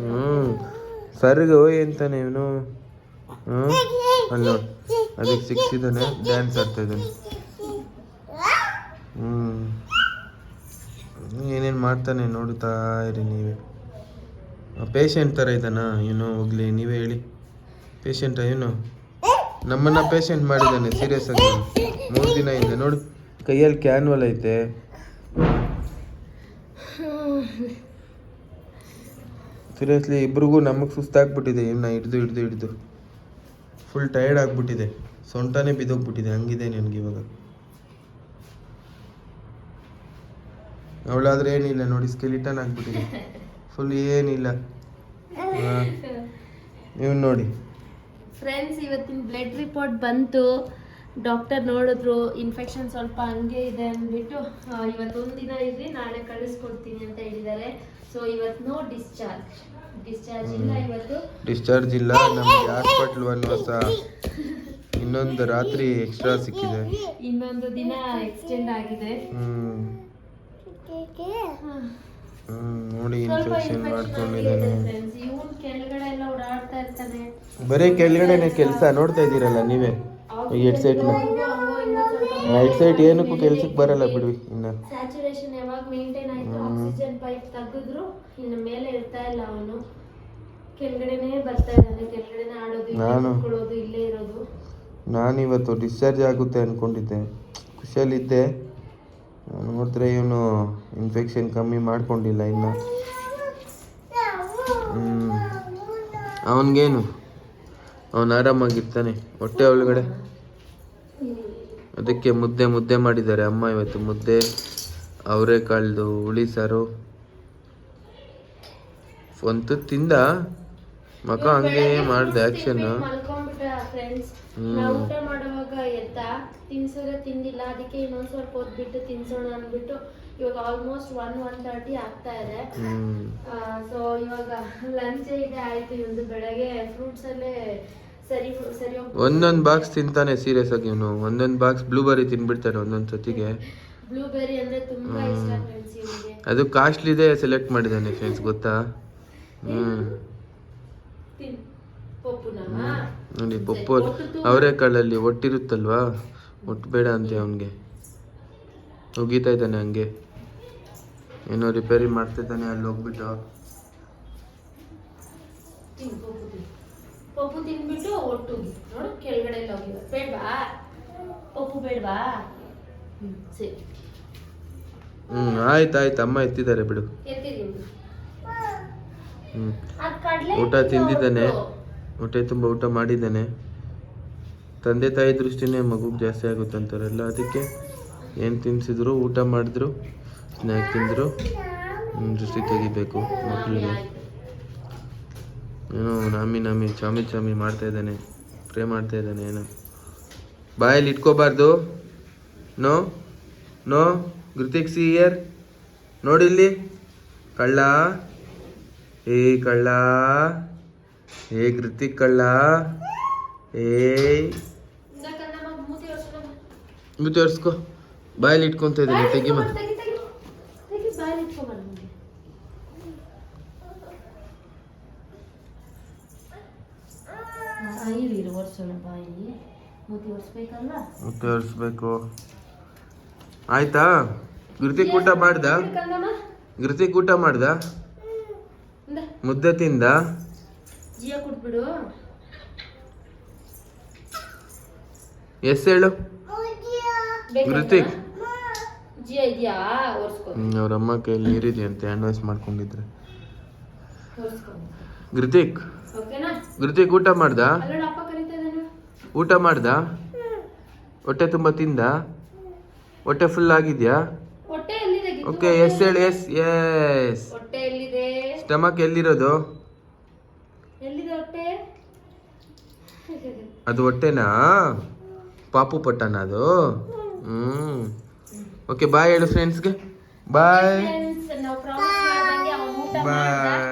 ಹ್ಞೂ ಸರಿಗೆ ಹೋಯ್ ಅಂತಾನೆ ಇವನು. ಹ್ಞೂ ಅಲ್ಲ ಅದಕ್ಕೆ ಸಿಕ್ಸಿದಾನೆ ಡ್ಯಾನ್ಸ್ ಆಡ್ತಾ ಇದ್ದಾನೆ. ಹ್ಞೂ ಏನೇನು ಮಾಡ್ತಾನೆ ನೋಡ್ತಾ ಇರಿ ನೀವೇ. ಪೇಷಂಟ್ ಥರ ಇದ್ದಾನ ಇವನು? ಹೋಗ್ಲಿ, ನೀವೇ ಹೇಳಿ. ಪೇಷಂಟ ಇವನು? ನಮ್ಮನ್ನ ಪೇಷಂಟ್ ಮಾಡಿದ್ದಾನೆ ಸೀರಿಯಸ್ ಆಗಿ. ಮೂರು ದಿನ ಇದೆ ನೋಡು. ಕೈಯಲ್ಲಿ ಕ್ಯಾನ್ವಲ್ ಐತೆ. ಸೀರಿಯಸ್ಲಿ ಇಬ್ರಿಗೂ ನಮಗೆ ಸುಸ್ತಾಗ್ಬಿಟ್ಟಿದೆ. ಇನ್ನು ಹಿಡ್ದು ಹಿಡ್ದು ಹಿಡ್ದು. ಫುಲ್ ಟಯರ್ಡ್ ಆಗಿಬಿಟ್ಟಿದೆ. ಸೊಂಟನೇ ಬಿದ್ದೋಗ್ಬಿಟ್ಟಿದೆ. ಹಂಗಿದೆ ನನಗೆ ಇವಾಗ. ಅವಳಾದ್ರೆ ಏನಿಲ್ಲ ನೋಡಿ ಸ್ಕೆಲಿಟನ್ ಆಗ್ಬಿಟ್ಟಿದೆ. ಫುಲ್ ಏನಿಲ್ಲ. ಇವನು ನೋಡಿ. ಫ್ರೆಂಡ್ಸ್ ಇವತ್ತಿನ ಬ್ಲಡ್ ರಿಪೋರ್ಟ್ ಬಂತು. ಡಾಕ್ಟರ್ ನೋಡಿದ್ರು ಇನ್ಫೆಕ್ಷನ್ ಸ್ವಲ್ಪ ಹಂಗೆ ಇದೆ ಅಂದ್ಬಿಟ್ಟು ಇವತ್ತೊಂದು ದಿನ ಇರ್ರಿ, ನಾಳೆ ಕಳಿಸ್ಕೊಡ್ತೀನಿ ಅಂತ ಹೇಳಿದ್ದಾರೆ. ಸೊ ಇವತ್ತು ನೋ ಡಿಸ್ಚಾರ್ಜ್ ಡಿಸ್ಚಾರ್ಜ್ ಇಲ್ಲ ಇವತ್ತು. ಡಿಸ್ಚಾರ್ಜ್ ಇಲ್ಲ. ನಮಗೆ ಹಾಸ್ಪಿಟ್ಲ್ ಒಂದು ಹೊಸ ಇನ್ನೊಂದು ರಾತ್ರಿ ಎಕ್ಸ್ಟ್ರಾ ಸಿಕ್ಕಿದೆ. ಇನ್ನೊಂದು ದಿನ ಎಕ್ಸ್ಟೆಂಡ್ ಆಗಿದೆ. ನೋಡಿ ಇನ್ಫೆಕ್ಷನ್ ಮಾಡ್ಕೊಂಡಿದ್ದಾನೆ. ಬರೀ ಕೆಳಗಡೆನೆ ಕೆಲಸ ನೋಡ್ತಾ ಇದ್ದೀರಲ್ಲ ನೀವೇ? ಈ ಹೆಡ್ಸೆಟ್ನ ಹೆಡ್ಸೆಟ್ ಏನಕ್ಕೂ ಕೆಲ್ಸಕ್ಕೆ ಬರಲ್ಲ ಬಿಡ್ವಿ ಇನ್ನು. ಸ್ಯಾಚುರೇಷನ್ ಯಾವಾಗ ಮೇಂಟೈನ್ ಆಯ್ತು ಆಕ್ಸಿಜನ್ ಪೈಪ್ ತೆಗೆದ್ರು ಇನ್ನು ಮೇಲೆ ಇರ್ತಾ ಇಲ್ಲ ಅವನು. ಕೆಳಗಡೆನೇ ಬರ್ತಾ ಇದ್ದಾನೆ ಕೆಳಗಡೆನೇ ಆಡೋದು ನಾನು- ಇವತ್ತು ಇಲ್ಲೇ ಇರೋದು. ನಾನಿವತ್ತು ಡಿಸ್ಚಾರ್ಜ್ ಆಗುತ್ತೆ ಅನ್ಕೊಂಡಿದ್ದೆ. ಖುಷಿಯಲ್ಲಿದ್ದೆ. ನೋಡಿದ್ರೆ ಇವನು ಇನ್ಫೆಕ್ಷನ್ ಕಮ್ಮಿ ಮಾಡ್ಕೊಂಡಿಲ್ಲ ಇನ್ನು. ಅವನಿಗೇನು? ಅವನು ಆರಾಮಾಗಿರ್ತಾನೆ ಹೊಟ್ಟೆ ಒಳಗಡೆ. ಅದಕ್ಕೆ ಮುದ್ದೆ ಮುದ್ದೆ ಮಾಡಿದ್ದಾರೆ. ಅಮ್ಮ ಇವತ್ತು ಮುದ್ದೆ ಅವರೆಕಾಳ್ದು ಹುಳಿ ಸಾರು. ಒಂದು ತಿಂದ ಮಕ ಹಂಗೆ ಮಾಡಿದೆ ಹ್ಮ್. ನಾವು ಊಟ ಮಾಡುವಾಗ ಎದ್ದ ತಿನ್ಸಿದ್ರೆ ತಿಂದಿಲ್ಲ. ಅದಕ್ಕೆ ಇನ್ನೊಂದ್ ಸ್ವಲ್ಪ ಹೊತ್ಬಿಟ್ಟು ತಿನ್ಸೋಣ ಅಂದ್ಬಿಟ್ಟು ಇವಾಗ ಆಲ್ಮೋಸ್ಟ್ ಒನ್ ಒನ್ ತರ್ಟಿ ಆಗ್ತಾ ಇದೆ. ಸೊ ಇವಾಗ ಲಂಚ್ ಇದೆ ಆಯ್ತು. ಇವತ್ತು ಬೆಳಗ್ಗೆ ಫ್ರೂಟ್ಸ್ ಅಲ್ಲೇ ಒಂದೊಂದು ಬಾಕ್ಸ್ ತಿಂತಾನೆ ಸೀರಿಯಸ್ ಆಗಿ ಇವನು ಒಂದೊಂದು ಬಾಕ್ಸ್ ಬ್ಲೂಬೆರಿ ತಿನ್ಬಿಡ್ತಾನೆ ಒಂದೊಂದು ಸತಿಗೆ. ಬ್ಲೂಬೆರಿ ಅಂದ್ರೆ ತುಂಬಾ ಇಷ್ಟ ಫ್ರೆಂಡ್ಸ್ ಇವನಿಗೆ ಅದು ಕಾಸ್ಟ್ಲಿದೆ ಸೆಲೆಕ್ಟ್ ಮಾಡಿದ್ದಾನೆ ಫ್ರೆಂಡ್ಸ್ ಗೊತ್ತಾ? ಪಪ್ಪುನ? ನೋಡಿ ಪಪ್ಪು ಅವರೆಕಾಳಲ್ಲಿ ಒಟ್ಟಿರುತ್ತಲ್ವಾ? ಒಟ್ಟು ಬೇಡ ಅಂತೆ ಅವನಿಗೆ. ಹೋಗಿತಾ ಇದ್ದಾನೆ ಹಂಗೆ. ಏನೋ ರಿಪೇರಿ ಮಾಡ್ತಿದ್ದಾನೆ ಅಲ್ಲಿ ಹೋಗ್ಬಿಟ್ಟು. ಪಪ್ಪು ತಿನ್ ಪಪ್ಪು ತಿನ್ಬಿಟ್ಟು ಒಟ್ಟುಗಿ ನೋಡು ಕೆಳಗಡೆ ಎಲ್ಲ ಹೋಗಿಲ್ಲ ಬೇಡ್ವಾ? ಪಪ್ಪು ಬೇಡ್ವಾ? ಹ್ಮ್ ಸರಿ. ಹ್ಞೂ ಆಯ್ತು ಆಯ್ತು. ಅಮ್ಮ ಎತ್ತಿದ್ದಾರೆ ಬಿಡು. ಅದ್ ಕಡ್ಲೆ ಊಟ ತಿಂದಿದ್ದಾನೆ. ಹೊಟ್ಟೆ ತುಂಬ ಊಟ ಮಾಡಿದ್ದಾನೆ. ತಂದೆ ತಾಯಿ ದೃಷ್ಟಿನೇ ಮಗುಗೆ ಜಾಸ್ತಿ ಆಗುತ್ತೆ ಅಂತಾರಲ್ಲ ಅದಕ್ಕೆ ಏನು ತಿನ್ಸಿದ್ರು ಊಟ ಮಾಡಿದ್ರು ಸ್ನ್ಯಾಕ್ ತಿಂದರು ದೃಷ್ಟಿ ತೆಗಿಬೇಕು ಮಕ್ಕಳಿಗೆ ಏನೋ ನಾಮಿ ನಾಮಿ ಚಾಮಿ ಚಾಮಿ ಮಾಡ್ತಾ ಇದ್ದಾನೆ ಪ್ರೇ ಮಾಡ್ತಾ ಇದ್ದಾನೆ ಏನೋ. ಬಾಯಲ್ಲಿ ಇಟ್ಕೋಬಾರ್ದು. No no Hrithik see here ನೋಡಿಲ್ಲಿ ಕಳ್ಳ. ಏ ಕಳ್ಳ. ಏ ಗೃತಿಕ್ ಕಳ್ಳ. ಏಯ್ ಮೂತಿ ಒರ್ಸ್ಕೋ. ಬಾಯಲ್ಲಿ ಇಟ್ಕೊಂತ ಇದ್ದೀನಿ ತೆಗಿಮ ಇಲ್ಲಿ ಒರ್ಸೋಣ ಬಾಯಿ ಮೂತಿ ಒರ್ಸ್ಬೇಕಲ್ಲ? ಮುತ್ತೆ ಒರ್ಸ್ಬೇಕು ಆಯ್ತಾ? ಗೃತಿ ಊಟ ಮಾಡ್ದ? ಗೃತಿ ಕೂಟ ಊಟ ಮಾಡ್ದ ಮುದ್ದೆ ತಿಂದ? ಜಿಯ ಎಸ್ ಹೇಳು. ಒರ್ಸ್ಕೊ. ಅವ್ರ ಅಮ್ಮ ಕೈಯಲ್ಲಿ ನೀರಿದೆಯಂತೆ ಅಡ್ವೈಸ್ ಮಾಡ್ಕೊಂಡಿದ್ರೆ. ಗೃತಿಕ್ ಗೃತಿಕ್ ಊಟ ಮಾಡ್ದ ಅಲ್ಲೋಡ ಅಪ್ಪ ಕರೀತಾ ಇದ್ದಾನೆ ಊಟ ಮಾಡ್ದ? ಹೊಟ್ಟೆ ತುಂಬ ತಿಂದ? ಹೊಟ್ಟೆ ಫುಲ್ ಆಗಿದ್ಯಾ? ಓಕೆ ಎಸ್ ಹೇಳಿ ಎಸ್ ಎಸ್ ಸ್ಟಮಕ್ ಎಲ್ಲಿರೋದು? ಅದು ಹೊಟ್ಟೆನಾ? ಪಾಪು ಪಟ್ಟಣ ಅದು? ಹ್ಮ್. ಓಕೆ ಬಾಯ್ ಹೇಳು ಫ್ರೆಂಡ್ಸ್ಗೆ ಬಾಯ್ ಬಾಯ್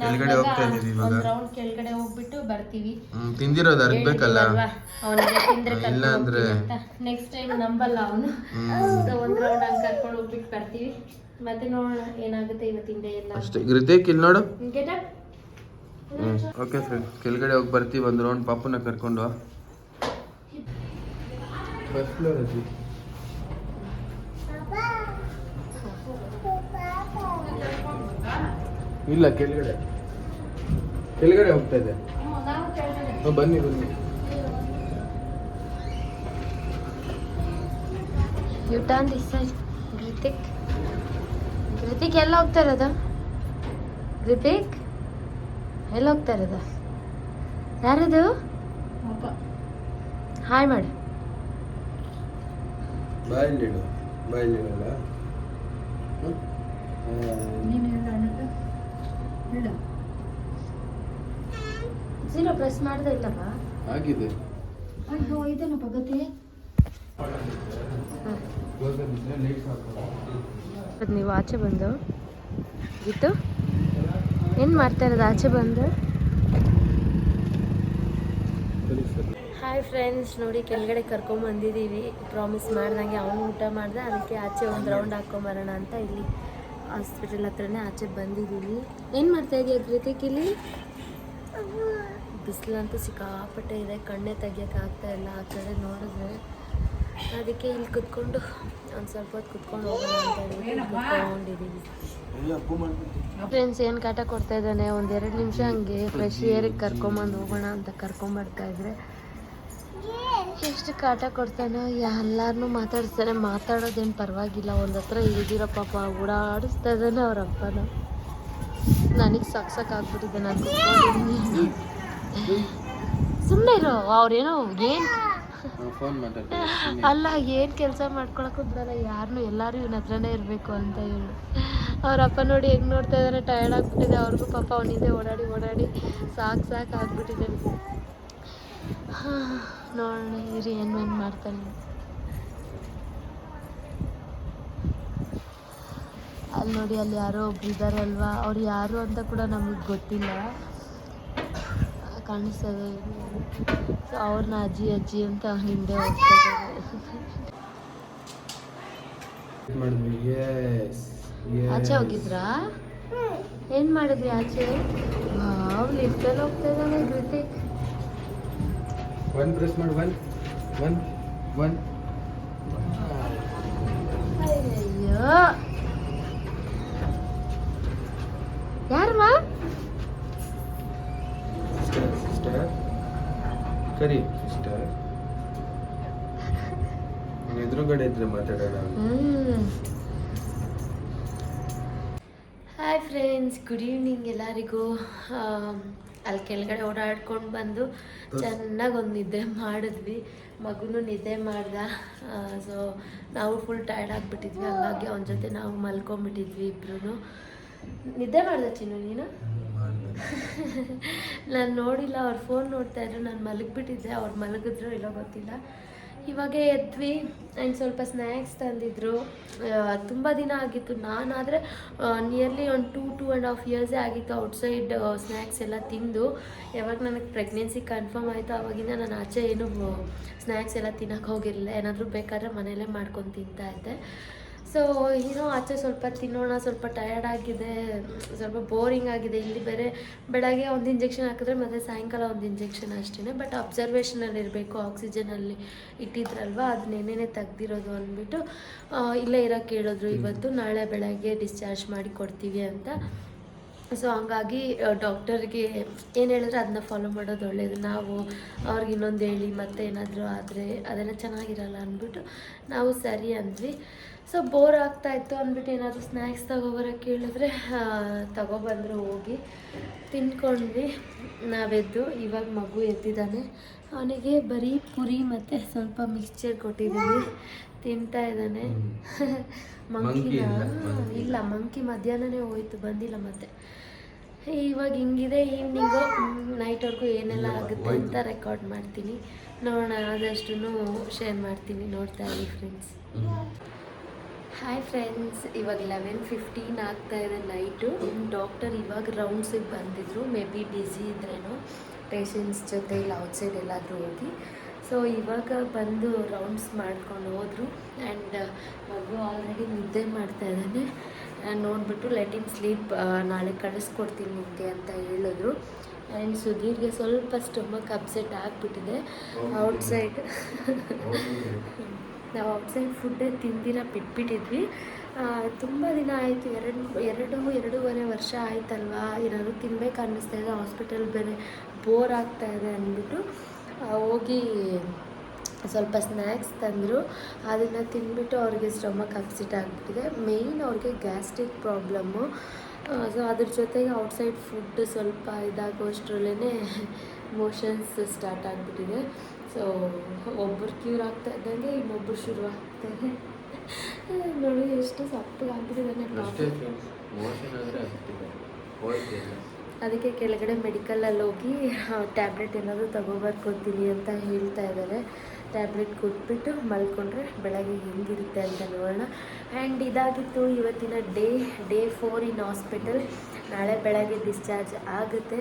ಕೆಳಗಡೆ ಹೋಗ್ತಾ ಇದೀವಿ ಇವಾಗ. ಒಂದ್ ರೌಂಡ್ ಕೆಳಗಡೆ ಹೋಗ್ಬಿಟ್ಟು ಬರ್ತೀವಿ. ಹ್ಮ್ ತಿಂದಿರೋದು ಅರ್ಬೇಕಲ್ಲ ಅವನಿಗೆ ತಿಂದ್ರೆ ಇಲ್ಲ ಅಂದ್ರೆ ನೆಕ್ಸ್ಟ್ ಟೈಮ್ ನಂಬಲ್ಲ ಅವನು. ಸೊ ಒಂದ್ ರೌಂಡ್ ಹಂಗ್ ಕರ್ಕೊಂಡು ಹೋಗ್ಬಿಟ್ಟು ಬರ್ತೀವಿ. ಮತ್ತೆ ನೋಡೋಣ ಏನಾಗುತ್ತೆ ಇವತ್ತಿಂದ ಎಲ್ಲ. ಅಷ್ಟೇ. ಗೃತಿಕ್ ಇಲ್ಲಿ ನೋಡು. ಓಕೆ ಫ್ರೆಂಡ್ ಕೆಳಗಡೆ ಹೋಗಿ ಬರ್ತೀವಿ ಒಂದು ರೌಂಡ್ ಪಾಪುನ ಕರ್ಕೊಂಡು ಫಸ್ಟ್ ಫ್ಲೋರ್ ಅಜ್ಜಿ ಇಲ್ಲ ಕೆಳಗಡೆ. ಕೆಳಗಡೆ ಹೋಗ್ತಾ ಇದೆ. ಬನ್ನಿ ಬನ್ನಿ. U turn this side Hrithik Hrithik ಎಲ್ಲ ಹೋಗ್ತಾ ಇರೋದು? ಋತಿಕ್ ಎಲ್ಲ ಹೋಗ್ತಾ ಇರೋದು? ಯಾರದು? ಹಾಯ್ ಮಾಡು ಬಾಯಲ್ಲಿಡು ಜೀರೋ ಪ್ರೆಸ್ ಮಾಡ್ದೆ ಇಲ್ಲಪ್ಪ. ಆಗಿದೆ. ಅಯ್ಯೋ ಇದೇನಪ್ಪ ಗತಿ ಅದು ನೀವು ಆಚೆ ಬಂದು. ಇತ್ತು ಏನು ಮಾಡ್ತಾ ಇರೋದು ಆಚೆ ಬಂದು? ಹಾಯ್ ಫ್ರೆಂಡ್ಸ್ ನೋಡಿ ಕೆಳಗಡೆ ಕರ್ಕೊಂಬಂದಿದ್ದೀವಿ ಪ್ರಾಮಿಸ್ ಮಾಡ್ದಂಗೆ ಅವನು ಊಟ ಮಾಡ್ದೆ ಅದಕ್ಕೆ ಆಚೆ ಒಂದು ರೌಂಡ್ ಹಾಕೊಂಬರೋಣ ಅಂತ ಇಲ್ಲಿ. ಹಾಸ್ಪಿಟಲ್ ಹತ್ರನೇ ಆಚೆ ಬಂದಿದ್ದೀನಿ. ಏನು ಮಾಡ್ತಾ ಇದೆಯಾ ಕೃತಿಕ್ ಇಲ್ಲಿ ಬಿಸಿಲಂತೂ ಸಿಕ್ಕಾಪಟ್ಟೆ ಇದೆ, ಕಣ್ಣೆ ತೆಗಿಯೋಕ್ಕಾಗ್ತಾ ಇಲ್ಲ ಆ ಕಡೆ ನೋಡಿದ್ರೆ. ಅದಕ್ಕೆ ಇಲ್ಲಿ ಕುತ್ಕೊಂಡು, ಒಂದು ಸ್ವಲ್ಪ ಹೊತ್ತು ಕುತ್ಕೊಂಡು ಹೋಗೋಣ ಅಂತ ಫ್ರೆಂಡ್ಸ್ ಏನು ಕಾಟ ಕೊಡ್ತಾ ಇದ್ದಾನೆ? ಒಂದೆರಡು ನಿಮಿಷ ಹಂಗೆ ಫ್ರೆಶ್ ಏರಿಗೆ ಕರ್ಕೊಂಬಂದು ಹೋಗೋಣ ಅಂತ ಕರ್ಕೊಂಬರ್ತಾ ಇದ್ರೆ. ಎಷ್ಟು ಕಾಟ ಕೊಡ್ತಾನೆ ಎಲ್ಲಾರನ್ನೂ ಮಾತಾಡಿಸ್ತಾನೆ ಮಾತಾಡೋದೇನು ಪರವಾಗಿಲ್ಲ. ಒಂದು ಹತ್ರ ಇಳಿದಿರೋ ಪಾಪ ಓಡಾಡಿಸ್ತಾ ಇದ್ದಾನೆ ಅವ್ರ ಅಪ್ಪನ. ನನಗೆ ಸಕ್ ಸಕ್ ಆಗ್ಬಿಟ್ಟಿದೆ ನಾನು ಸುಮ್ಮನೆ ಇರೋ ಅವ್ರೇನೋ ಏನು ಅಲ್ಲ ಏನು ಕೆಲಸ ಮಾಡ್ಕೊಳಕ್ಕೂ ಬಿಡಲ್ಲ ಯಾರನ್ನೂ ಎಲ್ಲರೂ ಇವನ ಹತ್ರನೇ ಇರಬೇಕು ಅಂತ ಹೇಳಿ ಅವ್ರ ಅಪ್ಪ ನೋಡಿ ಹೆಂಗೆ ನೋಡ್ತಾ ಇದ್ದಾರೆ ಟಯರ್ಡ್ ಆಗಿಬಿಟ್ಟಿದೆ. ಅವ್ರಿಗೂ ಪಾಪ ಅವನಿದೆ ಓಡಾಡಿ ಓಡಾಡಿ ಸಾಕು ಸಾಕು ಆಗ್ಬಿಟ್ಟಿದೆ. ಹಾಂ. ನೋಡೋಣ ಇರಿ ಏನು ಏನು ಮಾಡ್ತಾನೆ. ಅಲ್ಲಿ ನೋಡಿ ಅಲ್ಲಿ ಯಾರೋ ಒಬ್ರು ಇದ್ದಾರೆ ಅಲ್ವಾ? ಅವ್ರು ಯಾರು ಅಂತ ಕೂಡ ನಮಗೆ ಗೊತ್ತಿಲ್ಲ. ಕಾಣಿಸ್ತದೆ. ಸೊ ಅವ್ರನ್ನ ಅಜ್ಜಿ ಅಜ್ಜಿ ಅಂತ ಹಿಂದೆ ಹೋಗ್ತಾರೆ ಆಚೆ ಹೋಗಿದ್ರಾ? ಏನ್ ಮಾಡಿದ್ರಿ ಆಚೆ? ಅವ್ರು ಲಿಫ್ಟಲ್ಲಿ ಹೋಗ್ತಾ ಇದ್ದಾನೆ ಕೃತಿಕ್ ಒನ್ ಪ್ರೆಸ್ ಮಾಡಿ ಒನ್ ಒನ್ ಒನ್ ಅಯ್ಯಯ್ಯೋ. ಯಾರಮ್ಮ ಸಿಸ್ಟರ್ ಸಿಸ್ಟರ್ ಕರಿ ಸಿಸ್ಟರ್ ಎದುರುಗಡೆ ಇದ್ರೆ ಮಾತಾಡೋಣ ಹಾಯ್ ಫ್ರೆಂಡ್ಸ್ ಗುಡ್ ಈವ್ನಿಂಗ್ ಎಲ್ಲರಿಗೂ. ಅಲ್ಲಿ ಕೆಳಗಡೆ ಓಡಾಡ್ಕೊಂಡು ಬಂದು ಚೆನ್ನಾಗಿ ಒಂದು ನಿದ್ದೆ ಮಾಡಿದ್ವಿ. ಮಗುನು ನಿದ್ದೆ ಮಾಡ್ದ. ಸೊ ನಾವು ಫುಲ್ ಟಯರ್ಡ್ ಆಗಿಬಿಟ್ಟಿದ್ವಿ. ಹಂಗಾಗಿ ಅವನ ಜೊತೆ ನಾವು ಮಲ್ಕೊಂಬಿಟ್ಟಿದ್ವಿ ಇಬ್ರು ನಿದ್ದೆ ಮಾಡ್ದೆ ಚಿನ್ನು ನೀನು? ನಾನು ನೋಡಿಲ್ಲ ಅವ್ರ ಫೋನ್ ನೋಡ್ತಾ ಇದ್ರು ನಾನು ಮಲಗಿಬಿಟ್ಟಿದ್ದೆ. ಅವ್ರು ಮಲಗಿದ್ರು ಇಲ್ಲೋ ಗೊತ್ತಿಲ್ಲ. ಇವಾಗ ಎದ್ವಿ ಆ್ಯಂಡ್ ಸ್ವಲ್ಪ ಸ್ನ್ಯಾಕ್ಸ್ ತಂದಿದ್ರು. ತುಂಬ ದಿನ ಆಗಿತ್ತು. ನಾನಾದರೆ ನಿಯರ್ಲಿ ಒಂದು ಟೂ ಟೂ ಆ್ಯಂಡ್ ಹಾಫ್ ಇಯರ್ಸೇ ಆಗಿತ್ತು ಔಟ್ಸೈಡ್ ಸ್ನ್ಯಾಕ್ಸ್ ಎಲ್ಲ ತಿಂದು. ಯಾವಾಗ ನನಗೆ ಪ್ರೆಗ್ನೆನ್ಸಿ ಕನ್ಫರ್ಮ್ ಆಯಿತು ಆವಾಗಿಂದ ನಾನು ಆಚೆ ಏನು ಸ್ನ್ಯಾಕ್ಸ್ ಎಲ್ಲ ತಿನ್ನೋಕೆ ಹೋಗಿರಲಿಲ್ಲ. ಏನಾದರೂ ಬೇಕಾದ್ರೆ ಮನೆಯಲ್ಲೇ ಮಾಡ್ಕೊಂಡು ತಿಂತಾ ಇದ್ದೆ. ಸೊ ಏನೋ ಆಚೆ ಸ್ವಲ್ಪ ತಿನ್ನೋಣ, ಸ್ವಲ್ಪ ಟಯರ್ಡ್ ಆಗಿದೆ, ಸ್ವಲ್ಪ ಬೋರಿಂಗ್ ಆಗಿದೆ. ಇಲ್ಲಿ ಬೇರೆ ಬೆಳಗ್ಗೆ ಒಂದು ಇಂಜೆಕ್ಷನ್ ಹಾಕಿದ್ರೆ ಮತ್ತೆ ಸಾಯಂಕಾಲ ಒಂದು ಇಂಜೆಕ್ಷನ್ ಅಷ್ಟೇ ಬಟ್ ಅಬ್ಸರ್ವೇಷನಲ್ಲಿ ಇರಬೇಕು ಆಕ್ಸಿಜನಲ್ಲಿ ಇಟ್ಟಿದ್ರಲ್ವ ಅದನ್ನೇನೇ ತೆಗ್ದಿರೋದು ಅಂದ್ಬಿಟ್ಟು ಇಲ್ಲೇ ಇರೋಕ್ಕೆ ಹೇಳಿದ್ರು ಇವತ್ತು, ನಾಳೆ ಬೆಳಗ್ಗೆ ಡಿಸ್ಚಾರ್ಜ್ ಮಾಡಿ ಕೊಡ್ತೀವಿ ಅಂತ. ಸೊ ಹಂಗಾಗಿ ಡಾಕ್ಟರ್ಗೆ ಏನು ಹೇಳಿದ್ರೆ ಅದನ್ನ ಫಾಲೋ ಮಾಡೋದು ಒಳ್ಳೆಯದು ನಾವು ಅವ್ರಿಗೆ ಇನ್ನೊಂದು ಹೇಳಿ ಮತ್ತೆ ಏನಾದರೂ ಆದರೆ ಅದೆಲ್ಲ ಚೆನ್ನಾಗಿರಲ್ಲ ಅಂದ್ಬಿಟ್ಟು ನಾವು ಸರಿ ಅಂದ್ವಿ. ಸೊ ಬೋರ್ ಆಗ್ತಾ ಇತ್ತು ಅಂದ್ಬಿಟ್ಟು ಏನಾದರೂ ಸ್ನ್ಯಾಕ್ಸ್ ತಗೊಬರೋಕ್ಕೆ ಕೇಳಿದ್ರೆ ತಗೊಬಂದ್ರು ಹೋಗಿ. ತಿನ್ಕೊಂಡ್ವಿ. ನಾವೆದ್ದು. ಇವಾಗ ಮಗು ಎದ್ದಿದ್ದಾನೆ. ಅವನಿಗೆ ಬರೀ ಪುರಿ ಮತ್ತು ಸ್ವಲ್ಪ ಮಿಕ್ಸ್ಚರ್ ಕೊಟ್ಟಿದ್ದೀವಿ. ತಿಂತಾ ಇದ್ದಾನೆ. ಮಂಕಿನ ಇಲ್ಲ, ಇಲ್ಲ. ಮಂಕಿ ಮಧ್ಯಾಹ್ನನೇ ಹೋಯ್ತು ಬಂದಿಲ್ಲ ಮತ್ತೆ. ಇವಾಗ ಹಿಂಗಿದೆ ಈವ್ನಿಂಗು ನೈಟ್ವರೆಗೂ ಏನೆಲ್ಲ ಆಗುತ್ತೆ ಅಂತ ರೆಕಾರ್ಡ್ ಮಾಡ್ತೀನಿ. ನೋಡೋಣ ಆದಷ್ಟು ಶೇರ್ ಮಾಡ್ತೀನಿ. ನೋಡ್ತಾ ಇರಿ ಫ್ರೆಂಡ್ಸ್ ಹಾಯ್ ಫ್ರೆಂಡ್ಸ್ ಇವಾಗ ಲೆವೆನ್ ಫಿಫ್ಟೀನ್ ಆಗ್ತಾ ಇದೆ ನೈಟು ಡಾಕ್ಟರ್ ಇವಾಗ ರೌಂಡ್ಸಿಗೆ ಬಂದಿದ್ರು ಮೇ ಬಿ ಬ್ಯುಸಿ ಇದ್ರೇನು ಪೇಷಂಟ್ಸ್ ಜೊತೆ ಇಲ್ಲ ಔಟ್ಸೈಡ್ ಎಲ್ಲಾದರೂ ಹೋಗಿ. ಸೊ ಇವಾಗ ಬಂದು ರೌಂಡ್ಸ್ ಮಾಡ್ಕೊಂಡು ಹೋದರು ಆ್ಯಂಡ್ ಮಗು ಆಲ್ರೆಡಿ ನಿದ್ದೆ ಮಾಡ್ತಾ ಇದ್ದಾನೆ. ನಾನು ನೋಡಿಬಿಟ್ಟು ಲೆಟ್ ಇನ್ ಸ್ಲೀಪ್ ನಾಳೆ ಕಳಿಸ್ಕೊಡ್ತೀನಿ ನಿಮಗೆ ಅಂತ ಹೇಳಿದ್ರು. ಆ್ಯಂಡ್ ಸುಧೀರ್ಗೆ ಸ್ವಲ್ಪ ಸ್ಟಮಕ್ ಅಪ್ಸೆಟ್ ಆಗಿಬಿಟ್ಟಿದೆ ಔಟ್ಸೈಡ್ ನಾವು ಔಟ್ಸೈಡ್ ಫುಡ್ಡೇ ತಿಂದಿನ ಬಿಟ್ಬಿಟ್ಟಿದ್ವಿ. ತುಂಬ ದಿನ ಆಯಿತು. ಎರಡು ಎರಡು, ಎರಡೂವರೆ ವರ್ಷ ಆಯ್ತಲ್ವಾ? ಏನಾದ್ರು ತಿನ್ಬೇಕು ಅನ್ನಿಸ್ತಾ ಇದೆ. ಹಾಸ್ಪಿಟಲ್ ಬೇರೆ ಬೋರ್ ಆಗ್ತಾ ಇದೆ ಅಂದ್ಬಿಟ್ಟು ಹೋಗಿ ಸ್ವಲ್ಪ ಸ್ನ್ಯಾಕ್ಸ್ ತಂದರು. ಅದನ್ನು ತಿಂದ್ಬಿಟ್ಟು ಅವ್ರಿಗೆ ಸ್ಟಮಕ್ ಅಪ್ಸಿಟ್ ಆಗಿಬಿಟ್ಟಿದೆ. ಮೇಯ್ನ್ ಅವ್ರಿಗೆ ಗ್ಯಾಸ್ಟ್ರಿಕ್ ಪ್ರಾಬ್ಲಮ್ಮು. ಸೊ ಅದ್ರ ಜೊತೆಗೆ ಔಟ್ಸೈಡ್ ಫುಡ್ ಸ್ವಲ್ಪ ಇದಾಗೋಷ್ಟರಲ್ಲೇ ಮೋಷನ್ಸ್ ಸ್ಟಾರ್ಟ್ ಆಗಿಬಿಟ್ಟಿದೆ. ಸೊ ಒಬ್ಬರು ಕ್ಯೂರ್ ಆಗ್ತಾ ಇದ್ದಂಗೆ ಇನ್ನೊಬ್ಬರು ಶುರು ಆಗ್ತಾರೆ *laughs* ನೋಡಿ ಎಷ್ಟು ಸಪ್ಪಗೆ ಆಗಿದೆ ಅಷ್ಟೇ ಪಾಪ. ಮೋಷನ್ ಆದರೆ ಆಗ್ತಿದೆ. ಅದಕ್ಕೆ ಕೆಳಗಡೆ ಮೆಡಿಕಲಲ್ಲಿ ಹೋಗಿ ಟ್ಯಾಬ್ಲೆಟ್ ಏನಾದರೂ ತಗೋಬರ್ಕೊತೀನಿ ಅಂತ ಹೇಳ್ತಾ ಇದ್ದಾರೆ. ಟ್ಯಾಬ್ಲೆಟ್ ಕೊಟ್ಬಿಟ್ಟು ಮಲ್ಕೊಂಡ್ರೆ ಬೆಳಗ್ಗೆ ಹೆಂಗಿರುತ್ತೆ ಅಂತ ನೋಡೋಣ. ಆ್ಯಂಡ್ ಇದಾಗಿತ್ತು ಇವತ್ತಿನ day day four in hospital ನಾಳೆ ಬೆಳಗ್ಗೆ ಡಿಸ್ಚಾರ್ಜ್ ಆಗುತ್ತೆ.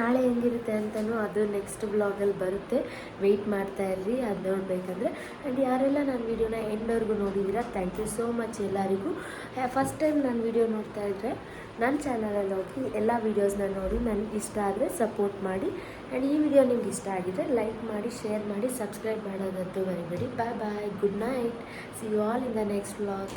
ನಾಳೆ ಹೆಂಗಿರುತ್ತೆ ಅಂತಲೂ ಅದು ನೆಕ್ಸ್ಟ್ ಬ್ಲಾಗಲ್ಲಿ ಬರುತ್ತೆ. ವೆಯ್ಟ್ ಮಾಡ್ತಾ ಇರ್ರಿ, ಅದು ನೋಡಬೇಕಂದ್ರೆ. ಆ್ಯಂಡ್ ಯಾರೆಲ್ಲ ನನ್ನ ವೀಡಿಯೋನ ಎಂಡ್ವರೆಗೂ ನೋಡಿದ್ದೀರಾ ಥ್ಯಾಂಕ್ ಯು ಸೋ ಮಚ್ ಎಲ್ಲರಿಗೂ. ಫಸ್ಟ್ ಟೈಮ್ ನನ್ನ ವೀಡಿಯೋ ನೋಡ್ತಾ ಇದ್ದರೆ ನನ್ನ ಚಾನಲಲ್ಲಿ ಹೋಗಿ ಎಲ್ಲ ವೀಡಿಯೋಸ್ನ ನೋಡಿ, ನನಗೆ ಇಷ್ಟ ಆದರೆ ಸಪೋರ್ಟ್ ಮಾಡಿ. ಆ್ಯಂಡ್ ಈ ವಿಡಿಯೋ ನಿಮ್ಗೆ ಇಷ್ಟ ಆಗಿದ್ರೆ ಲೈಕ್ ಮಾಡಿ ಶೇರ್ ಮಾಡಿ ಸಬ್ಸ್ಕ್ರೈಬ್ ಮಾಡೋದಂತೂ ಬರೀಬೇಡಿ bye bye good night see you all in the next vlog